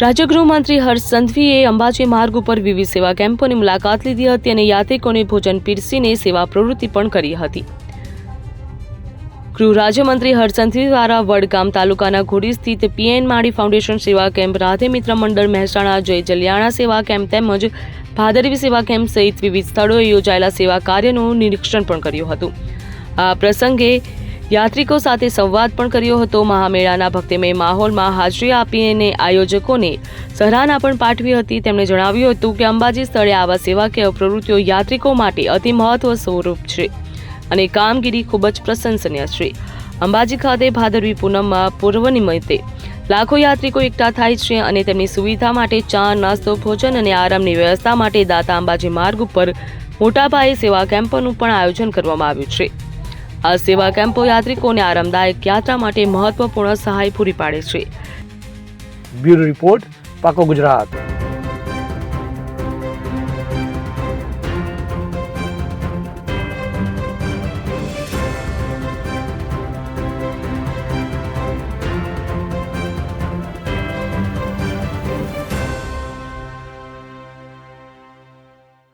રાજ્ય ગૃહમંત્રી હર્ષ સંઘવીએ અંબાજી માર્ગ ઉપર વિવિધ સેવા કેમ્પોની મુલાકાત લીધી હતી અને યાત્રિકોને ભોજન પીરસીને સેવા પ્રવૃત્તિ પણ કરી હતી. ગૃહ રાજ્યમંત્રી હર્ષ દ્વારા વડગામ તાલુકાના ઘોડી સ્થિત પીએન માળી ફાઉન્ડેશન સેવા કેમ્પ, રાધે મિત્ર મંડળ, મહેસાણા જય જલિયાણા સેવા કેમ્પ તેમજ ભાદરવી સેવા કેમ્પ સહિત વિવિધ સ્થળોએ યોજાયેલા સેવા કાર્યનું નિરીક્ષણ પણ કર્યું હતું. આ પ્રસંગે યાત્રિકો સાથે સંવાદ પણ કર્યો હતો. મહામેળાના ભક્તિમય માહોલમાં હાજરી આપીને આયોજકોને સરાહના પણ પાઠવી હતી. તેમણે જણાવ્યું હતું કે અંબાજી સ્થળે આવા સેવાકીય પ્રવૃત્તિઓ યાત્રિકો માટે અતિ મહત્વ સ્વરૂપ છે અને કામગીરી ખૂબ જ પ્રશંસનીય છે. અંબાજી ખાતે ભાદરવી પૂનમમાં પૂર્વ નિમિત્તે લાખો યાત્રિકો એકઠા થાય છે અને તેમની સુવિધા માટે ચા, નાસ્તો, ભોજન અને આરામની વ્યવસ્થા માટે દાતા અંબાજી માર્ગ ઉપર મોટા પાયે સેવા કેમ્પનું પણ આયોજન કરવામાં આવ્યું છે. આ સેવા કેમ્પો યાત્રિકોને આરામદાયક યાત્રા માટે મહત્વપૂર્ણ સહાય પૂરી પાડે છે. બ્યુરો રિપોર્ટ પાકો ગુજરાત.